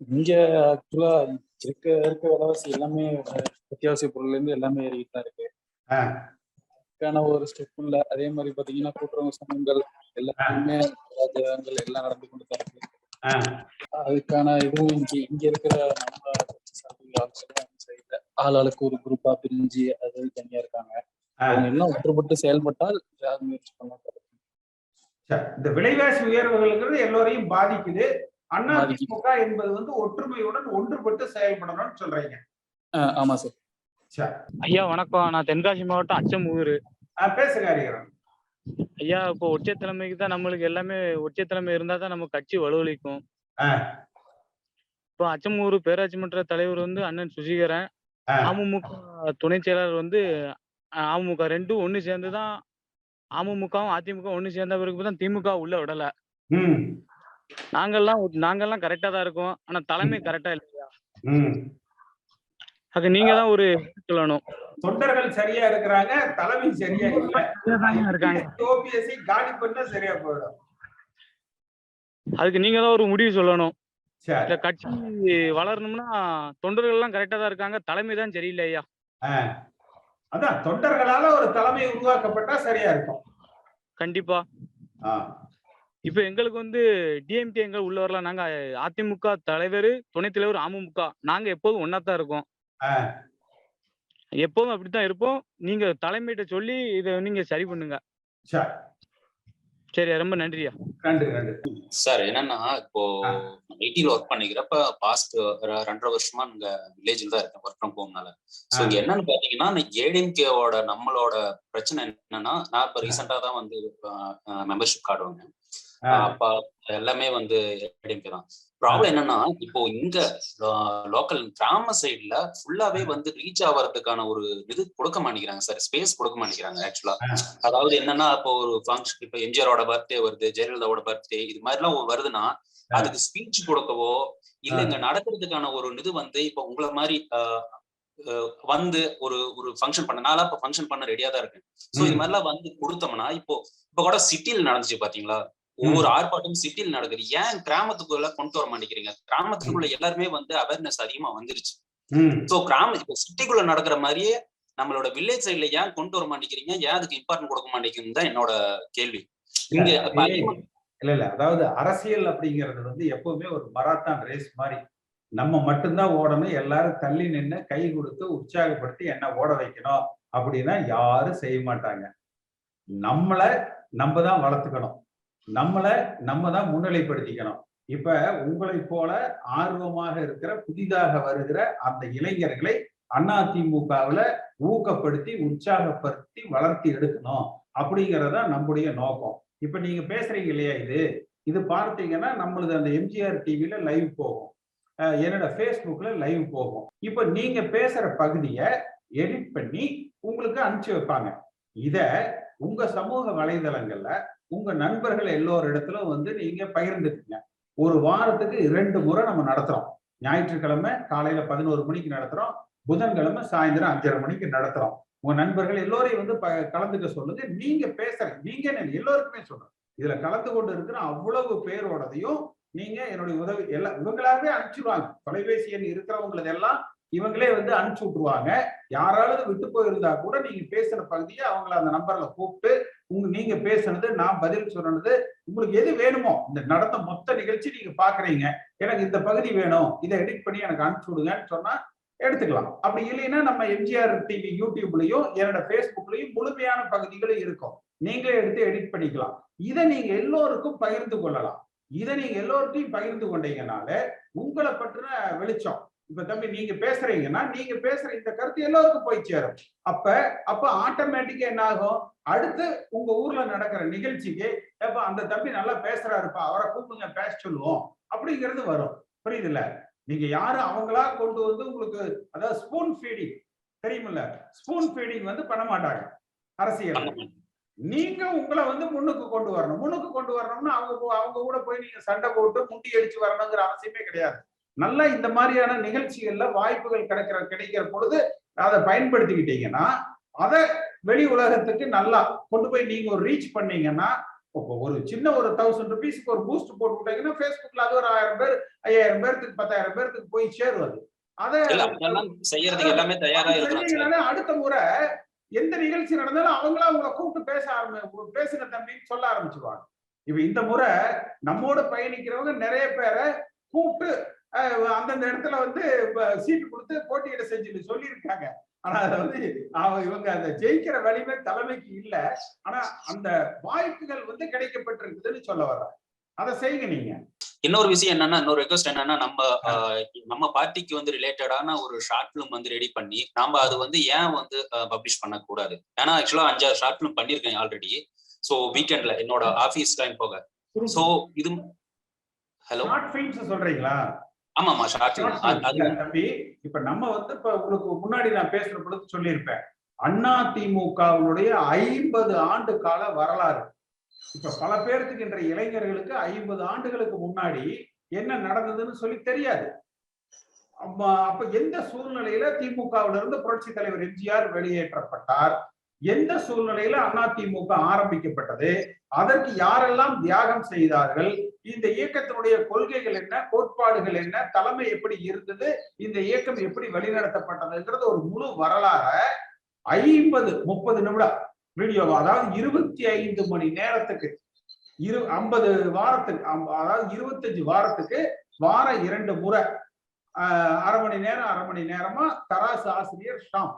இங்க ஆக்சுவலா இருக்க இருக்க விலைவாசி எல்லாமே அத்தியாவசிய பொருள்ல இருந்து எல்லாமே ஏறிக்கிட்டு தான் இருக்கு. அதுக்கான ஒரு ஸ்டெப் இல்ல. அதே மாதிரி பாத்தீங்கன்னா கூட்டுறவு சங்கங்கள் எல்லாத்துலயுமே ராஜாங்கள் எல்லாம் நடந்து கொண்டு தான் இருக்கு. அதுக்கான இதுவும் இங்க இங்க இருக்கிற நம்ம செய்யல ஆள் ஆளுக்கு ஒரு குரூப்பா பிரிஞ்சு அது தனியா இருக்காங்க. இன்னும் ஒன்றுபட்டு செயல்பட்டால் முயற்சி சரி. இந்த விலைவாசி உயர்வுகள்ங்கிறது எல்லோரையும் பாதிக்குது. அண்ணா பாதிக்குது. திமுக என்பது வந்து ஒற்றுமையுடன் ஒன்றுபட்டு செயல்படணும்னு சொல்றீங்க. ஆமா சார். ஐயா வணக்கம். நான் தென்காசி மாவட்டம் அச்சம்பூர் ஆ, பேசுங்க ஹரிகரன் ஐயா இப்போ ஒற்றை தலைமைக்கு தான் நம்மளுக்கு எல்லாமே ஒற்றை தலைமை இருந்தா தான் நம்ம கட்சி வலுவலிக்கும். இப்போ அச்சம்பூர் பேராட்சி மன்ற தலைவர் வந்து அண்ணன் சுசீகரன். அமமுக துணை செயலாளர் வந்து அமமுக ரெண்டும் ஒண்ணு சேர்ந்து தான் அமமுகவும் அதிமுக ஒண்ணு சேர்ந்த பிறகு தான் திமுக உள்ள விடல. ம். நாங்கெல்லாம் நாங்கெல்லாம் கரெக்டா தான் இருக்கோம். ஆனா தலைமை கரெக்டா இல்லையா? அது நீங்க தான் ஒரு சொல்லணும். தொண்டர்கள் சரியா இருக்கிறாங்க தலைமை சரியா இருக்காங்க. ஓபிஎஸ்சி காலி பண்ணா சரியா போயிடும். அதுக்கு நீங்க தான் ஒரு முடிவு சொல்லணும். இந்த கட்சி வளரணும்னா தொண்டர்கள் எல்லாம் கரெக்டா தான் இருக்காங்க தலைமை தான் சரியில்லை ஐயா. அதான் தொண்டர்களால ஒரு தலைமை உருவாக்கப்பட்டா சரியா இருக்கும். கண்டிப்பா. ஆ. இப்ப எங்களுக்கு வந்து டிஎம்கே எங்க உள்ள வரலாம் நாங்க அதிமுக தலைவர் துணைத் தலைவர் அமமுக. நாங்க எப்போதும் ஒன்னா தான் இருக்கோம். எப்போதும் அப்படித்தான் இருப்போம். நீங்க தலைமையிட்ட சொல்லி இதை நீங்க சரி பண்ணுங்க. சரி சரி ரொம்ப நன்றியா. நன்றி நன்றி. சார் என்னன்னா இப்போ ஐடில ஒர்க் பண்ணிக்கிறப்ப பாஸ்ட் ரெண்டரை வருஷமா இங்க வில்லேஜ்ல தான் இருக்கேன் ஒர்க் ஃப்ரம் ஹோம்னால சோ இங்க என்னன்னு பாத்தீங்கன்னா ஏடிஎம்கேவோட நம்மளோட பிரச்சனை என்னன்னா நான் இப்ப ரீசெண்டா தான் வந்து மெம்பர்ஷிப் கார்டு வாங்கினேன். அப்ப எல்லாமே வந்து தான் ப்ராப்ளம் என்னன்னா இப்போ இங்க லோக்கல் கிராம சைடுல ஃபுல்லாவே வந்து ரீச் ஆவறதுக்கான ஒரு இது கொடுக்க மாட்டேங்கிறாங்க சார் ஸ்பேஸ் கொடுக்க மாட்டேங்கிறாங்க ஆக்சுவலா. அதாவது என்னன்னா இப்போ ஒரு ஃபங்க்ஷன் இப்போ எம்ஜிஆரோட பர்த்டே வருது ஜெயலலிதாவோட பர்த்டே இது மாதிரி எல்லாம் வருதுன்னா அதுக்கு ஸ்பீச் கொடுக்கவோ இல்ல இங்க நடக்கிறதுக்கான ஒரு இது வந்து இப்போ உங்களை மாதிரி வந்து ஒரு ஒரு ஃபங்க்ஷன் பண்ண நாளா இப்ப ஃபங்க்ஷன் பண்ண ரெடியா தான் இருக்கு சோ இது. மாதிரிலாம் வந்து கொடுத்தோம்னா இப்போ இப்போ கூட சிட்டியில் நடந்துச்சு பாத்தீங்களா? ஒவ்வொரு ஆர்ப்பாட்டம் சிட்டியில் நடக்குது. ஏன் கிராமத்துக்குள்ள கொண்டு வர மாட்டேங்கிறீங்க? கிராமத்துக்குள்ள எல்லாருமே வந்து அவேர்னஸ் அதிகமா வந்துருச்சு. சோ கிராம இப்போ சிட்டிக்குள்ள நடக்கிற மாதிரியே நம்மளோட வில்லேஜ் சைடுல ஏன் கொண்டு வர மாட்டேங்கிறீங்க? ஏன் அதுக்கு இம்பார்ட்டன்ட் கொடுக்க மாட்டேங்குதுன்னு தான் என்னோட கேள்வி. இங்க இல்ல இல்ல அதாவது அரசியல் அப்படிங்கிறது வந்து எப்பவுமே ஒரு மராத்தான் ரேஸ் மாதிரி. நம்ம மட்டும்தான் ஓடணும். எல்லாரும் தள்ளி நின்று கை கொடுத்து உற்சாகப்படுத்தி என்ன ஓட வைக்கணும் அப்படின்னா யாரும் செய்ய மாட்டாங்க. நம்மள நம்ம தான் வளர்த்துக்கணும். நம்மளை நம்ம தான் முன்னிலைப்படுத்திக்கணும். இப்ப உங்களை போல ஆர்வமாக இருக்கிற புதிதாக வருகிற அந்த இளைஞர்களை அதிமுகவுல ஊக்கப்படுத்தி உற்சாகப்படுத்தி வளர்த்தி எடுக்கணும் அப்படிங்கறத நம்முடைய நோக்கம். இப்ப நீங்க பேசுறீங்க இல்லையா இது? இது பார்த்தீங்கன்னா நம்மளது அந்த எம்ஜிஆர் டிவில லைவ் போகும். என்னோட ஃபேஸ்புக்ல லைவ் போகும். இப்ப நீங்க பேசுற பகுதியை எடிட் பண்ணி உங்களுக்கு அனுப்பிச்சு வைப்பாங்க. இத உங்க சமூக வலைதளங்கள்ல உங்க நண்பர்கள் எல்லோரிடத்திலும் வந்து நீங்க பகிர்ந்துக்குங்க. ஒரு வாரத்துக்கு இரண்டு முறை நம்ம நடத்துறோம். ஞாயிற்றுக்கிழமை காலையில பதினோரு மணிக்கு நடத்துறோம். புதன்கிழமை சாயந்தரம் அஞ்சரை மணிக்கு நடத்துறோம். உங்க நண்பர்கள் எல்லோரையும் வந்து ப- கலந்துக்க சொல்லுங்க. நீங்க பேசுறீங்க. நீங்க என்ன, எல்லோருக்குமே சொல்றேன் இதுல கலந்து கொண்டு இருக்கிற அவ்வளவு பேரோடதையும் நீங்க என்னுடைய உதவி எல்லாம் இவங்களாவே அனுப்பிச்சிடுவாங்க தொலைபேசி எண் இருக்கிறவங்களதெல்லாம் இவங்களே வந்து அனுப்பிச்சு விட்டுருவாங்க. யாராவது விட்டு போயிருந்தா கூட நீங்க பேசுற பகுதியை அவங்கள அந்த நம்பர்ல கூப்பிட்டு உங்க நீங்க பேசுனது நான் பதில் சொன்னது உங்களுக்கு எது வேணுமோ இந்த நடந்த மொத்த நிகழ்ச்சி நீங்க பாக்குறீங்க. எனக்கு இந்த பகுதி வேணும் இதை எடிட் பண்ணி எனக்கு அனுப்பிச்சு விடுங்கன்னு சொன்னா எடுத்துக்கலாம். அப்படி இல்லைன்னா நம்ம எம்ஜிஆர் டிவி யூடியூப்லயும் என்னோட ஃபேஸ்புக்லயும் முழுமையான பகுதிகளும் இருக்கும். நீங்களே எடுத்து எடிட் பண்ணிக்கலாம். இதை நீங்க எல்லோருக்கும் பகிர்ந்து கொள்ளலாம். இதை நீங்க எல்லோருக்கும் பகிர்ந்து கொண்டீங்கனால உங்களை பற்றின வெளிச்சம் இப்ப தம்பி நீங்க பேசுறீங்கன்னா நீங்க பேசுற இந்த கருத்து எல்லோருக்கும் போய் சேரும். அப்ப அப்ப ஆட்டோமேட்டிக்கா என்ன ஆகும் அடுத்து உங்க ஊர்ல நடக்கிற நிகழ்ச்சிக்கு எப்ப அந்த தம்பி நல்லா பேசுறாருப்பா அவரை கூப்பிடுங்க பேச சொல்லுவோம். அப்படிங்கிறது வரும். புரியுதுல்ல? நீங்க யாரும் அவங்களா கொண்டு வந்து உங்களுக்கு அதாவது ஸ்பூன் ஃபீடிங் தெரியுமில்ல? ஸ்பூன் ஃபீடிங் வந்து பண்ண மாட்டாங்க. அரசியல். நீங்க உங்களை வந்து முன்னுக்கு கொண்டு வரணும். முன்னுக்கு கொண்டு வரணும்னா அவங்க அவங்க கூட போய் நீங்க சண்டை போட்டு முண்டி அடிச்சு வரணுங்கிற அவசியமே கிடையாது. நல்லா இந்த மாதிரியான நிகழ்ச்சிகள்ல வாய்ப்புகள் கிடைக்கிற கிடைக்கிற பொழுது அதை பயன்படுத்திக்கிட்டீங்கன்னா அதை வெளி உலகத்துக்கு நல்லா கொண்டு போய் நீங்க ஒரு ரீச் பண்ணீங்கன்னா ஒரு சின்ன ஒரு தௌசண்ட் ருபீஸ்க்கு ஒரு பூஸ்ட் போட்டு விட்டீங்கன்னா ஃபேஸ்புக்ல அது ஒரு ஆயிரம் பேர் ஐயாயிரம் பேர்த்துக்கு பத்தாயிரம் பேர்த்துக்கு போய் சேரும் அது அடுத்த முறை எந்த நிகழ்ச்சி நடந்தாலும் அவங்களா உங்களை கூப்பிட்டு பேச ஆரம்பி பேசுங்க தம்பின்னு சொல்ல ஆரம்பிச்சிருவாங்க. இப்ப இந்த முறை நம்மோட பயணிக்கிறவங்க நிறைய பேரை கூப்பிட்டு அந்தந்த இடத்துல வந்து சீட்டு கொடுத்து போட்டியிட செஞ்சு சொல்லியிருக்காங்க. ஆனா அதை வந்து இவங்க அந்த ஜெயிக்கிற வலிமை தலைமைக்கு இல்ல. ஆனா அந்த வாய்ப்புகள் வந்து கிடைக்கப்பட்டிருக்குதுன்னு சொல்ல வர்றேன். அதை செய்யுங்க நீங்க. இன்னொரு விஷயம் என்னன்னா இன்னொரு ரெக்வஸ்ட் என்னன்னா நம்ம நம்ம பார்ட்டிக்கு வந்து ரிலேட்டடான ஒரு ஷார்ட் ஃபிலிம் வந்து ரெடி பண்ணி நாம அது வந்து ஏன் வந்து பப்ளிஷ் பண்ணக்கூடாது? ஏன்னா ஆக்சுவலா அஞ்சாறு ஷார்ட் ஃபிலிம் பண்ணிருக்கேன் ஆல்ரெடி சோ வீக்கெண்ட்ல என்னோட ஆபீஸ் டைம் போக. சோ இது ஹலோ ஷார்ட் ஷார்ட் film. இல்ல, தம்பி. இப்ப நம்ம வந்து இப்ப உங்களுக்கு முன்னாடி நான் பேசுற பொழுது சொல்லியிருப்பேன். அண்ணா திமுகவினுடைய ஐம்பது ஆண்டு கால வரலாறு. இப்ப பல பேர்த்துக்கு இன்றைய இளைஞர்களுக்கு ஐம்பது ஆண்டுகளுக்கு முன்னாடி என்ன நடந்ததுன்னு சொல்லி தெரியாது. அப்ப அப்ப எந்த சூழ்நிலையில திமுகவில இருந்து புரட்சி தலைவர் எம்ஜிஆர் வெளியேற்றப்பட்டார்? எந்த சூழ்நிலையில அண்ணா திமுக ஆரம்பிக்கப்பட்டது? அதற்கு யாரெல்லாம் தியாகம் செய்தார்கள்? இந்த இயக்கத்தினுடைய கொள்கைகள் என்ன? கோட்பாடுகள் என்ன? தலைமை எப்படி இருந்தது? இந்த இயக்கம் எப்படி வழிநடத்தப்பட்டதுங்கிறது ஒரு முழு வரலாற ஐம்பது முப்பது நிமிடம் வீடியோ அதாவது இருபத்தி ஐந்து மணி நேரத்துக்கு இரு ஐம்பது வாரத்துக்கு அம்ப- அதாவது இருபத்தஞ்சு வாரத்துக்கு வார இரண்டு முறை ஆஹ், அரை மணி நேரம் அரை மணி நேரமா தராசு ஆசிரியர் ஷாம்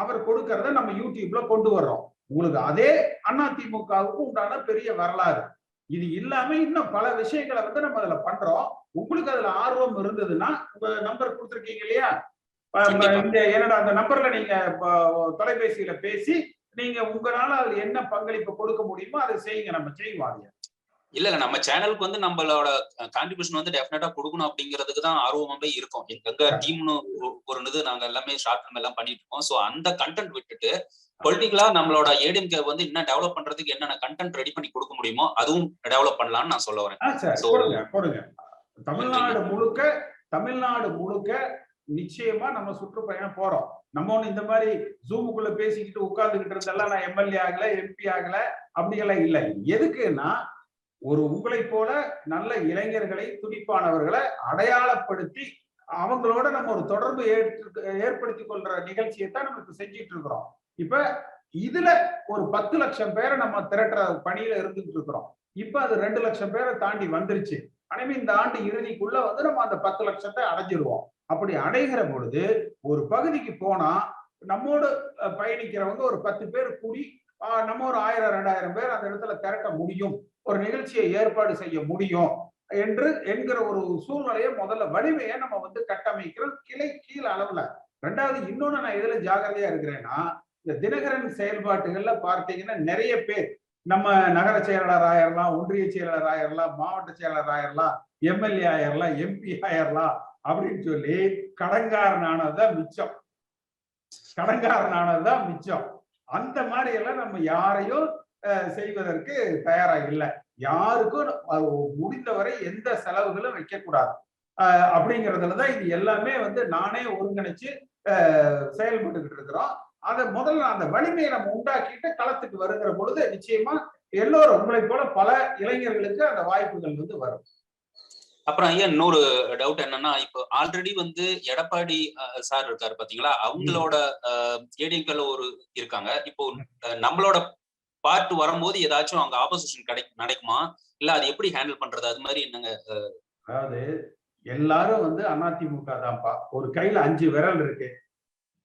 அவர் கொடுக்கறத நம்ம யூடியூப்ல கொண்டு வர்றோம். உங்களுக்கு அதே அதிமுகவுக்கு உண்டான பெரிய வரலாறு. இது இல்லாம இன்னும் பல விஷயங்களை வந்து நம்ம அதுல பண்றோம். உங்களுக்கு அதுல ஆர்வம் இருந்ததுன்னா உங்க நம்பர் கொடுத்துருக்கீங்க இல்லையா? என்னோட அந்த நம்பர்ல நீங்க தொலைபேசியில பேசி நீங்க உங்களால அதுல என்ன பங்களிப்பு கொடுக்க முடியுமோ அதை செய்யுங்க. நம்ம செய்வாங்க இல்ல இல்ல. நம்ம சேனலுக்கு வந்து நம்மளோட கான்ட்ரிபியூஷன் வந்து டெஃபினட்டா கொடுக்கணும் அப்படிங்கிறதுக்கு தான் ஆர்வமாவே இருக்கும். எங்க டீம்னு ஒரு இது நாங்க எல்லாமே ஷார்ட் ஃபிலிம் எல்லாம் பண்ணிட்டு இருக்கோம். சோ அந்த கண்டென்ட் விட்டுட்டு பொலிட்டிக்கலா நம்மளோட ஏடிஎம்கே வந்து இன்னும் டெவலப் பண்றதுக்கு என்னென்ன கண்டென்ட் ரெடி பண்ணி கொடுக்க முடியுமோ அதுவும் டெவலப் பண்ணலாம்னு நான் சொல்ல வரேன். தமிழ்நாடு முழுக்க தமிழ்நாடு முழுக்க நிச்சயமா நம்ம சுற்றுப்பயணம் போறோம். நம்ம ஒண்ணு இந்த மாதிரி ஜூமுக்குள்ள பேசிக்கிட்டு உட்கார்ந்துகிட்டு இருந்தெல்லாம் நான் எம்எல்ஏ ஆகல எம்பி ஆகல அப்படியெல்லாம் இல்லை. எதுக்குன்னா ஒரு உங்களை போல நல்ல இளைஞர்களை துடிப்பானவர்களை அடையாளப்படுத்தி அவங்களோட நம்ம ஒரு தொடர்பு ஏற்று ஏற்படுத்தி கொள்ற நிகழ்ச்சியை தான் நம்ம செஞ்சிட்டு இருக்கிறோம். இப்ப இதுல ஒரு பத்து லட்சம் பேரை நம்ம திரட்டுற பணியில இருந்துட்டு இருக்கிறோம். இப்ப அது ரெண்டு லட்சம் பேரை தாண்டி வந்துருச்சு. எனவே இந்த ஆண்டு இறுதிக்குள்ள வந்து நம்ம அந்த பத்து லட்சத்தை அடைஞ்சிருவோம். அப்படி அடைகிற பொழுது ஒரு பகுதிக்கு போனா நம்மோடு பயணிக்கிறவங்க ஒரு பத்து பேர் கூடி நம்ம ஒரு ஆயிரம் ரெண்டாயிரம் பேர் அந்த இடத்துல திரட்ட முடியும். ஒரு நிகழ்ச்சியை ஏற்பாடு செய்ய முடியும் என்று என்கிற ஒரு சூழ்நிலையை முதல்ல வலிமையை நம்ம வந்து கட்டமைக்கிறோம். கிளை கீழ் அளவுல. ரெண்டாவது இன்னொன்னு நான் எதுல ஜாகிரதையா இருக்கிறேன்னா இந்த தினகரன் செயல்பாட்டுகள்ல பார்த்தீங்கன்னா நிறைய பேர். நம்ம நகர செயலாளர் ஆயிரலாம் ஒன்றிய செயலாளர் ஆயிரலாம் மாவட்ட செயலாளர் ஆயிரலாம் எம்எல்ஏ ஆயிரலாம் எம்பி ஆயிரலாம் அப்படின்னு சொல்லி கடங்காரனானதுதான் மிச்சம். கடங்காரனானதுதான் மிச்சம். அந்த மாதிரி எல்லாம் நம்ம யாரையும் செய்வதற்கு தயாராக இல்லை யாருக்கும் முடிந்தவரை எந்த செலவுகளும் வைக்கக்கூடாது. அப்படிங்கிறதுல அப்படிங்கறதுலதான் இது எல்லாமே வந்து நானே ஒருங்கிணைச்சு அஹ், செயல்பட்டுக்கிட்டு இருக்கிறோம். அதை முதல்ல அந்த வலிமையை நம்ம உண்டாக்கிட்டு களத்துக்கு வருகிற பொழுது நிச்சயமா எல்லோரும் உங்களை போல பல இளைஞர்களுக்கு அந்த வாய்ப்புகள் வந்து வரும். அப்புறம் ஐயா இன்னொரு டவுட் என்னன்னா இப்போ ஆல்ரெடி வந்து எடப்பாடி சார் இருக்காரு பாத்தீங்களா? அவங்களோட ஏடிஎம்கள் ஒரு இருக்காங்க. இப்போ நம்மளோட பார்ட் வரும்போது ஏதாச்சும் அங்க ஆப்போசிஷன் கிடை நடக்குமா? இல்ல அது எப்படி ஹேண்டில் பண்றது? அது மாதிரி என்னங்க அதாவது எல்லாரும் வந்து அதிமுக தான்ப்பா. ஒரு கையில அஞ்சு விரல் இருக்கு.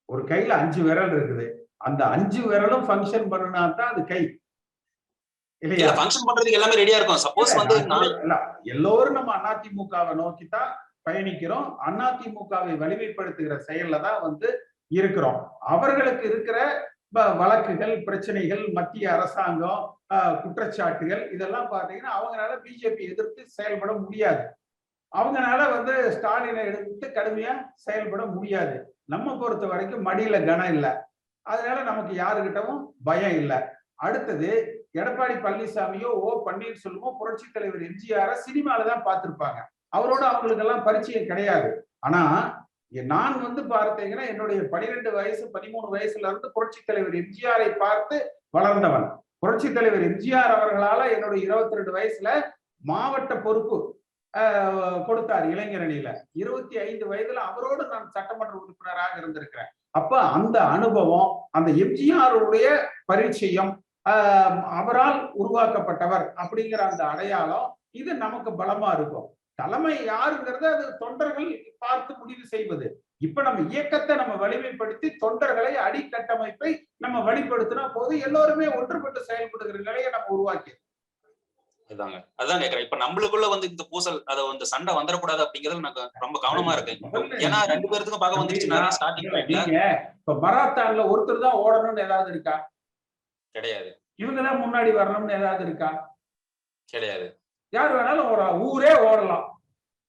ஒரு கையில அஞ்சு விரல் இருக்குது. அந்த அஞ்சு விரலும் ஃபங்க்ஷன் பண்ணுனா தான் அது கை. இல்ல இல்லையா ஃபங்க்ஷன் பண்றதுக்கு எல்லாமே ரெடியா இருக்கும். சப்போஸ் வந்து இல்ல, எல்லோரும் நம்ம அதிமுகவை நோக்கி தான் பயணிக்கிறோம். அதிமுகவை வலிமைப்படுத்துகிற செயல்ல தான் வந்து இருக்கிறோம். அவர்களுக்கு இருக்கிற வழக்குகள் பிரச்சனைகள் மத்திய அரசாங்கம் குற்றச்சாட்டுகள் இதெல்லாம் பார்த்தீங்கன்னா அவங்களால பிஜேபி எதிர்த்து செயல்பட முடியாது. அவங்கனால வந்து ஸ்டாலினை எடுத்து கடுமையா செயல்பட முடியாது. நம்ம பொறுத்த வரைக்கும் மடியில கனம் இல்லை. அதனால நமக்கு யாருகிட்டவும் பயம் இல்லை. அடுத்தது எடப்பாடி பழனிசாமியோ ஓ பன்னீர்செல்வமோ புரட்சி தலைவர் எம்ஜிஆர சினிமால தான் பார்த்திருப்பாங்க. அவரோட அவங்களுக்கு எல்லாம் பரிச்சயம் கிடையாது. ஆனா நான் வந்து பார்த்தீங்கன்னா என்னுடைய பனிரெண்டு வயசு பதிமூணு வயசுல இருந்து புரட்சி தலைவர் எம்ஜிஆரை பார்த்து வளர்ந்தவன். புரட்சி தலைவர் எம்ஜிஆர் அவர்களால என்னுடைய இருபத்தி ரெண்டு வயசுல மாவட்ட பொறுப்பு ஆஹ், கொடுத்தார் இளைஞரணியில இருபத்தி ஐந்து வயதுல அவரோடு நான் சட்டமன்ற உறுப்பினராக இருந்திருக்கிறேன். அப்ப அந்த அனுபவம் அந்த எம்ஜிஆருடைய பரிச்சயம் ஆஹ், அவரால் உருவாக்கப்பட்டவர் அப்படிங்கிற அந்த அடையாளம் இது நமக்கு பலமா இருக்கும். தலைமை யாருங்கிறது அது தொண்டர்கள் பார்த்து முடிவு செய்வது. இப்ப நம்ம இயக்கத்தை நம்ம வலிமைப்படுத்தி தொண்டர்களை அடிக்கட்டமைப்பை நம்ம வழிபடுத்தினா போது எல்லோருமே ஒன்றுபட்டு செயல்படுகிற நிலையை நம்ம உருவாக்கி அதாங்க. அதான் கேக்குறேன். இப்ப நம்மளுக்குள்ள வந்து இந்த பூசல் அத வந்து சண்டை வந்துடக்கூடாது அப்படிங்கறது எனக்கு ரொம்ப கவனமா இருக்கேன் ஏன்னா ரெண்டு பேர்த்துக்கும் பார்க்க வந்துருச்சுன்னா ஸ்டார்டிங் நீங்க இப்ப மராத்தான்ல ஒருத்தர் தான் ஓடணும்னு ஏதாவது இருக்கா? கிடையாது. இவங்க தான் முன்னாடி வரணும்னு ஏதாவது இருக்கா? கிடையாது. யார் வேணாலும் ஓடலாம். ஊரே ஓடலாம்.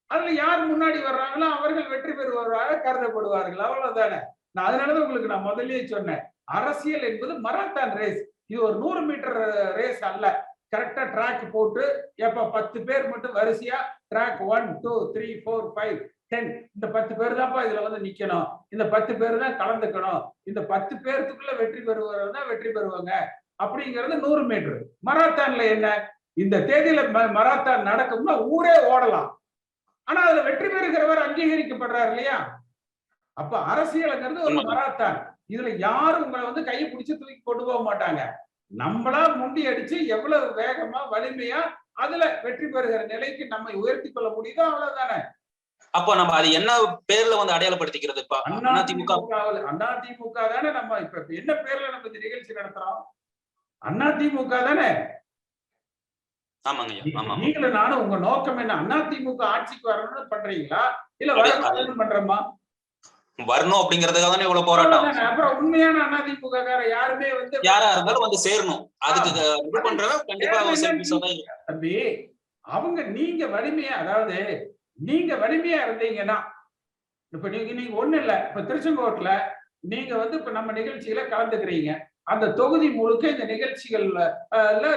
அதுல யார் முன்னாடி வர்றாங்களோ அவர்கள் வெற்றி பெறுவார்களாக கருதப்படுவார்கள். அவ்வளவுதானே? நான் அதனாலதான் உங்களுக்கு நான் முதல்லயே சொன்னேன். அரசியல் என்பது மராத்தான் ரேஸ் இது ஒரு நூறு மீட்டர் ரேஸ் அல்ல. கரெக்டா ட்ராக் போட்டு எப்ப பத்து பேர் மட்டும் வரிசையா track one two three four five ten இந்த பத்து பேர் தான்ப்பா இதுல வந்து நிக்கணும். இந்த பத்து பேர் தான் கலந்துக்கணும். இந்த பத்து பேர்த்துக்குள்ள வெற்றி பெறுவார்கள் தான் வெற்றி பெறுவாங்க. அப்படிங்கிறது நூறு மீட்டர். மராத்தான்ல என்ன? இந்த தேதியில ம- மராத்தான் நடக்கும்னா ஊரே ஓடலாம். ஆனா அதுல வெற்றி பெறுகிறவர் அங்கீகரிக்கப்படுறார் இல்லையா? அப்ப அரசியலுங்கிறது ஒரு. மராத்தான். இதுல யாரும் உங்களை வந்து கையை பிடிச்சு தூக்கி கொண்டு போக மாட்டாங்க? நம்மளா முண்டி அடிச்சு எவ்வளவு வேகமா வலிமையா அதுல வெற்றி பெறுகிற நிலைக்கு நம்மை உயர்த்தி கொள்ள முடியுதோ அவ்வளவுதானே? அப்போ நம்ம அது என்ன பேர்ல வந்து அடையாளப்படுத்திக்கிறது? இப்ப அதிமுக அதிமுக அதிமுக தானே நம்ம இப்ப என்ன பேர்ல நம்ம இந்த நிகழ்ச்சி நடத்துறோம்? அதிமுக தானே ஆமாங்க ஐயா ஆமா ஆமா நீங்களும் நானும் உங்க நோக்கம் என்ன? அதிமுக ஆட்சிக்கு வரணும்னு பண்றீங்களா? இல்ல வரணும்னு பண்றோமா? வரணும் அப்படிங்கறதுக்காக தானே இவ்வளவு போராட்டம். அப்புறம் உண்மையான அதிமுக யாருமே வந்து யாரா இருந்தாலும் வந்து சேரணும். அதுக்கு இது பண்றவன் கண்டிப்பா. தம்பி அவங்க நீங்க வலிமையா அதாவது நீங்க வலிமையா இருந்தீங்கன்னா இப்ப நீங்க நீங்க ஒண்ணு இல்ல இப்ப திருச்செங்கோட்டுல நீங்க வந்து இப்ப நம்ம நிகழ்ச்சியில கலந்துக்கிறீங்க. அந்த தொகுதி முழுக்க இந்த நிகழ்ச்சிகள்ல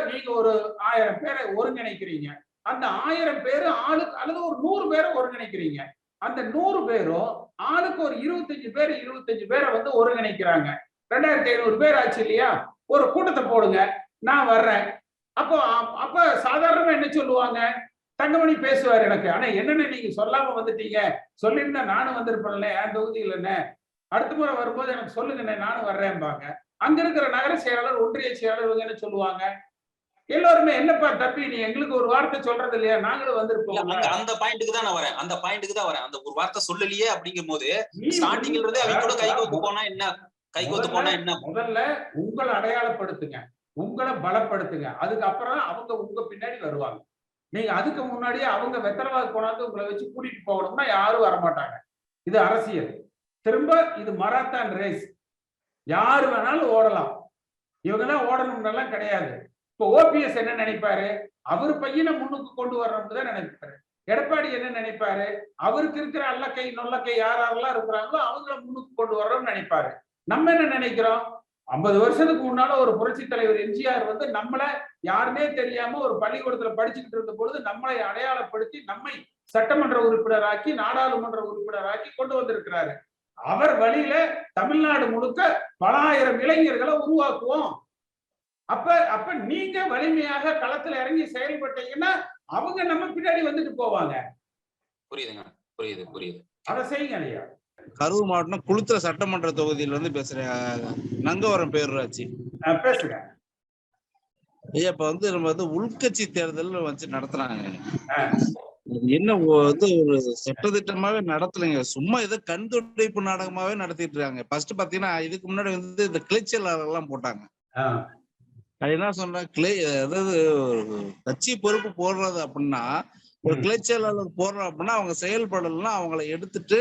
நீங்க ஒரு ஆயிரம் பேரை ஒருங்கிணைக்கிறீங்க. அந்த ஆயிரம் பேரு ஆளுக்கு அல்லது ஒரு நூறு பேரை ஒருங்கிணைக்கிறீங்க. அந்த நூறு பேரும் ஆளுக்கு ஒரு இருபத்தஞ்சு பேர் இருபத்தஞ்சு பேரை வந்து ஒருங்கிணைக்கிறாங்க. ரெண்டாயிரத்தி ஐநூறு பேர் ஆச்சு இல்லையா? ஒரு கூட்டத்தை போடுங்க நான் வர்றேன். அப்போ அப்ப சாதாரணமா என்ன சொல்லுவாங்க? தங்கமணி பேசுவார் எனக்கு ஆனா என்னென்ன நீங்க சொல்லாம வந்துட்டீங்க? சொல்லியிருந்தா நானும் வந்திருப்பேன்ல என் தொகுதியில் என்ன அடுத்த முறை வரும்போது எனக்கு சொல்லுங்கண்ணே நானும் வர்றேன்பாங்க. அங்க இருக்கிற நகர செயலாளர் ஒன்றிய செயலாளர் இவங்க என்ன சொல்லுவாங்க? எல்லோருமே என்னப்பா தப்பி? நீ எங்களுக்கு ஒரு வார்த்தை சொல்றது இல்லையா? நாங்களும் வந்திருப்போம். அந்த பாயிண்ட்டுக்கு தான் நான் வரேன். அந்த பாயிண்ட்டுக்கு தான் வரேன். அந்த ஒரு வார்த்தை சொல்லலையே அப்படிங்கும் போது ஸ்டார்டிங்ல இருந்தே அவங்க கூட கை கோத்து போனா என்ன? கை கோத்து போனா என்ன? முதல்ல உங்களை அடையாளப்படுத்துங்க. உங்களை பலப்படுத்துங்க. அதுக்கப்புறம் அவங்க உங்க பின்னாடி வருவாங்க. நீங்க அதுக்கு முன்னாடியே அவங்க வெத்தலவாக்கு கொண்டாந்து உங்களை வச்சு கூட்டிட்டு போகணும்னா யாரும் வரமாட்டாங்க. இது அரசியல். திரும்ப இது மராத்தான் ரேஸ் யார் வேணாலும் ஓடலாம். இவங்க தான் ஓடணும்னெல்லாம் கிடையாது. இப்போ ஓபிஎஸ் என்ன நினைப்பாரு? அவர் பையனை முன்னுக்கு கொண்டு வரணும்னு தான் நினைப்பாரு. எடப்பாடி என்ன நினைப்பாரு? அவருக்கு இருக்கிற அல்லக்கை நொல்லக்கை யார் யாரெல்லாம் இருக்கிறாங்களோ அவங்கள முன்னுக்கு கொண்டு வரணும்னு நினைப்பாரு. நம்ம என்ன நினைக்கிறோம்? ஐம்பது வருஷத்துக்கு முன்னால ஒரு புரட்சி தலைவர் எம்ஜிஆர் வந்து நம்மள யாருமே தெரியாம ஒரு பள்ளிக்கூடத்துல படிச்சுக்கிட்டு இருந்த பொழுது நம்மளை அடையாளப்படுத்தி நம்மை சட்டமன்ற உறுப்பினராக்கி நாடாளுமன்ற உறுப்பினராக்கி கொண்டு வந்திருக்கிறாரு. அவர் வழியில தமிழ்நாடு முழுக்க பல ஆயிரம் இளைஞர்களை உருவாக்குவோம். அப்ப அப்ப நீங்க வலிமையாக களத்துல இறங்கி செயல்பட்டீங்கன்னா அவங்க நம்ம பின்னாடி வந்துட்டு போவாங்க. புரியுதுங்க புரியுது புரியுது. அதை செய்யுங்க ஐயா. கரூர் மாவட்டம் குளுத்துற சட்டமன்ற தொகுதியில இருந்து பேசுறேன் நங்கவரம் பேரூராட்சி. பேசுங்க. ஐயா இப்ப வந்து நம்ம வந்து உள்கட்சி தேர்தல் வச்சு நடத்துறாங்க. என்ன வந்து ஒரு சட்டத்திட்டமாவே நடத்தலைங்க சும்மா ஏதோ கண் துடைப்பு நாடகமாவே நடத்திட்டு இருக்காங்க ஃபர்ஸ்ட் பாத்தீங்கன்னா இதுக்கு முன்னாடி வந்து இந்த கிளைச்சலாளர் எல்லாம் போட்டாங்க அது என்ன சொன்னா கிளை அதாவது கட்சி பொறுப்பு போடுறது அப்படின்னா ஒரு ம். கிளைச்சலாளர் போடுறோம் அப்படின்னா அவங்க செயல்படலைன்னா அவங்கள எடுத்துட்டு.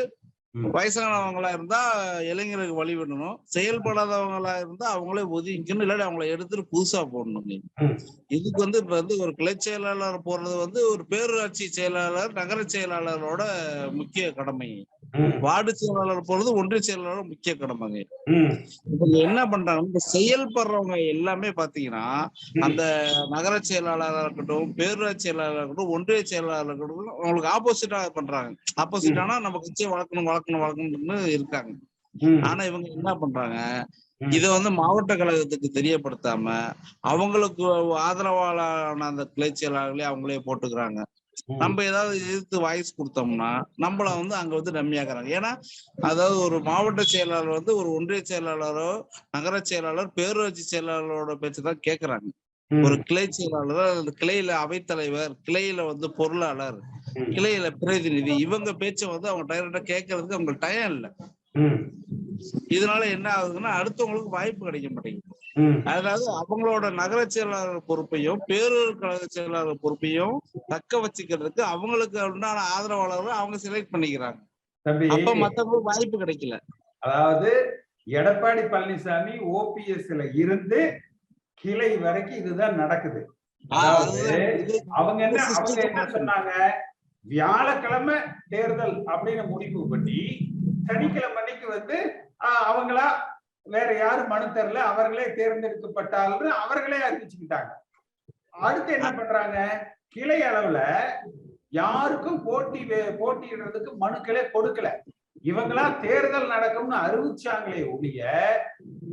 வயசானவங்களா இருந்தா இளைஞருக்கு வழி விடணும். செயல்படாதவங்களா இருந்தா அவங்களே ஒதுக்கிக்கணும் இல்லாட்டி அவங்கள எடுத்துட்டு புதுசா போடணும். இதுக்கு வந்து இப்ப வந்து ஒரு கிளை செயலாளர் போடுறது வந்து ஒரு பேரூராட்சி செயலாளர் நகர செயலாளரோட முக்கிய கடமை. வார்டு செயலாளர் போறது ஒன்றிய செயலாளர் முக்கிய கடமைங்க. என்ன பண்றாங்க? செயல்படுறவங்க எல்லாமே பாத்தீங்கன்னா அந்த நகர செயலாளராக இருக்கட்டும் பேரூராட்சி செயலாளராக இருக்கட்டும் ஒன்றிய செயலாளராக இருக்கட்டும் அவங்களுக்கு ஆப்போசிட்டா பண்றாங்க. ஆப்போசிட்டானா நம்ம கட்சியை வளர்க்கணும் வளர்க்கணும். வளர்க்கணும்னு இருக்காங்க ஆனா இவங்க என்ன பண்றாங்க. இத வந்து மாவட்ட கழகத்துக்கு தெரியப்படுத்தாம அவங்களுக்கு ஆதரவாளான அந்த கிளை செயலாளர்களே அவங்களே போட்டுக்கிறாங்க. நம்ம ஏதாவது எதிர்த்து வாய்ஸ் கொடுத்தோம்னா நம்மள வந்து அங்க வந்து நம்பியாக்குறாங்க ஏன்னா அதாவது ஒரு மாவட்ட செயலாளர் வந்து ஒரு ஒன்றிய செயலாளரோ நகர செயலாளர் பேரூராட்சி செயலாளரோட பேச்சு தான் கேக்குறாங்க ஒரு கிளை செயலாளர் கிளையில அவைத்தலைவர் கிளையில வந்து பொருளாளர். கிளையில பிரதிநிதி. இவங்க பேச்சை வந்து அவங்க டைரக்டா கேட்கறதுக்கு அவங்களுக்கு டயம் இல்ல. இதனால என்ன ஆகுதுன்னா அடுத்தவங்களுக்கு வாய்ப்பு கிடைக்க மாட்டேங்குது. அதாவது அவங்களோட நகர செயலாளர் பொறுப்பையும் பேரூர் கழக செயலாளர் பொறுப்பையும் தக்க வச்சுக்கிறதுக்கு அவங்களுக்கு உண்டான ஆதரவாளர்கள் அவங்க செலக்ட் பண்ணிக்கிறாங்க. அப்ப மத்தவங்களுக்கு வாய்ப்பு கிடைக்கல. அதாவது எடப்பாடி பழனிசாமி ஓபிஎஸ்ல இருந்து கிளை வரைக்கும் இதுதான் நடக்குது. அவங்க என்ன அவங்க என்ன சொன்னாங்க? வியாழக்கிழமை தேர்தல் அப்படின்னு முடிவு பண்ணி சனிக்கிழமை அன்னைக்கு வந்து அவங்களா வேற யாரும் மனு தரல அவர்களே தேர்ந்தெடுக்கப்பட்டால்னு அவர்களே அறிவிச்சுக்கிட்டாங்க. அடுத்து என்ன பண்றாங்க? கிளை அளவுல யாருக்கும் போட்டி போட்டியிடுறதுக்கு மனுக்களே கொடுக்கல. இவங்களா தேர்தல் நடக்கும்னு அறிவிச்சாங்களே ஒழிய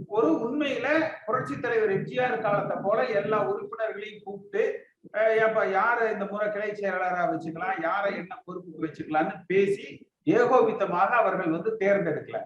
ஒரு உண்மையில புரட்சி தலைவர் எம்ஜிஆர் காலத்தை போல எல்லா உறுப்பினர்களையும் கூப்பிட்டு அப்ப யார யாரை இந்த முறை கிளை செயலாளரா வச்சுக்கலாம்? யாரை என்ன பொறுப்புக்கு வச்சுக்கலாம்னு பேசி ஏகோபித்தமாக அவர்கள் வந்து தேர்ந்தெடுக்கல.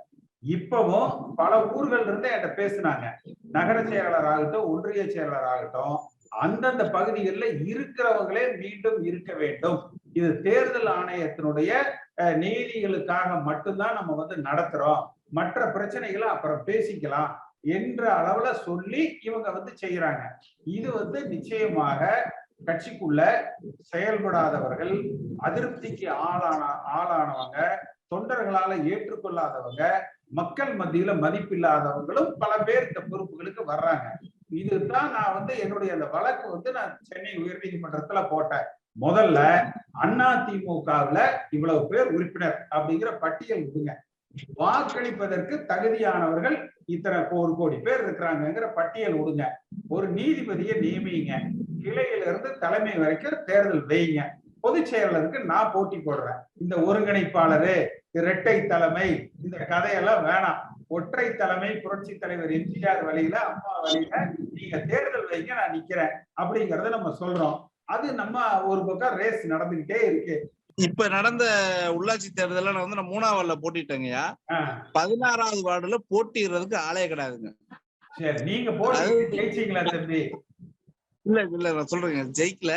இப்பவும் பல ஊர்கள் இருந்து என்கிட்ட பேசினாங்க. நகர செயலாளர் ஆகட்டும் ஒன்றிய செயலாளர் ஆகட்டும் அந்தந்த பகுதிகளில் இருக்கிறவங்களே மீண்டும் இருக்க வேண்டும். இது தேர்தல் ஆணையத்தினுடைய அஹ், நீதிகளுக்காக மட்டும்தான் நம்ம வந்து நடத்துறோம். மற்ற பிரச்சனைகளை அப்புறம் பேசிக்கலாம் என்ற அளவுல சொல்லி இவங்க வந்து செய்யறாங்க இது வந்து நிச்சயமாக கட்சிக்குள்ள செயல்படாதவர்கள் அதிருப்திக்கு ஆளான ஆளானவங்க தொண்டர்களால ஏற்றுக்கொள்ளாதவங்க மக்கள் மத்தியில மதிப்பில்லாதவங்களும் பல பேர் இந்த பொறுப்புகளுக்கு வர்றாங்க. இதுதான் நான் வந்து என்னுடைய அந்த வழக்கு வந்து நான் சென்னை உயர்நீதிமன்றத்துல போட்டேன். முதல்ல அண்ணா திமுகவுல இவ்வளவு பேர் உறுப்பினர் அப்படிங்கிற பட்டியல் விடுங்க வாக்களிப்பதற்கு தகுதியானவர்கள் இத்தனை ஒரு கோடி பேர் இருக்கிறாங்கங்கிற பட்டியல் விடுங்க ஒரு நீதிபதியை நியமிங்க. கிளையில இருந்து தலைமை வரைக்கும் தேர்தல் வைங்க. பொதுச் செயலாளருக்கு நான் போட்டி போடுறேன். இந்த ஒருங்கிணைப்பாளரு இரட்டை தலைமை. இந்த கதையெல்லாம் வேணாம். ஒற்றை தலைமை புரட்சி தலைவர் எம்ஜிஆர் வழியில அம்மா வழியில நீங்க தேர்தல் வைங்க நான் நிக்கிறேன். அப்படிங்கறத நம்ம சொல்றோம். அது நம்ம ஒரு பக்கம் ரேஸ் நடந்துகிட்டே இருக்கு. இப்ப நடந்த உள்ளாட்சி தேர்தல்ல நான் வந்து நான் மூணாவதுல போட்டிட்டேங்கய்யா. பதினாறாவது வார்டுல போட்டிடுறதுக்கு ஆளே கிடையாதுங்க. சரி நீங்க போட்டு ஜெயிச்சீங்களா தம்பி? இல்ல இல்ல நான் சொல்றேங்க. ஜெயிக்கல.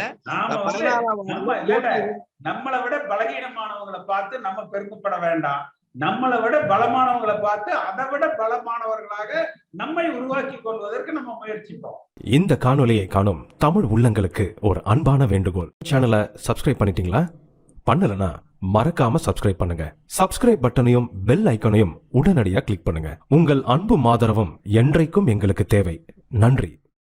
நம்மளை விட பலகீனமானவங்களை பார்த்து நம்ம பெருமைப்பட வேண்டாம். நம்மளை விட பலமானவங்களை பார்த்து அதை விட பலமானவர்களாக நம்மை உருவாக்கி கொள்வதற்கு நம்ம முயற்சிப்போம். இந்த காணொளியை காணும் தமிழ் உள்ளங்களுக்கு ஒரு அன்பான வேண்டுகோள். சேனலை சப்ஸ்கிரைப் பண்ணிட்டீங்களா? பண்ணலனா மறக்காம சப்ஸ்கிரைப் பண்ணுங்க. சப்ஸ்கிரைப் பட்டனையும் பெல் ஐக்கனையும் உடனடியாக கிளிக் பண்ணுங்க. உங்கள் அன்பும் ஆதரவும் என்றைக்கும் எங்களுக்கு தேவை. நன்றி.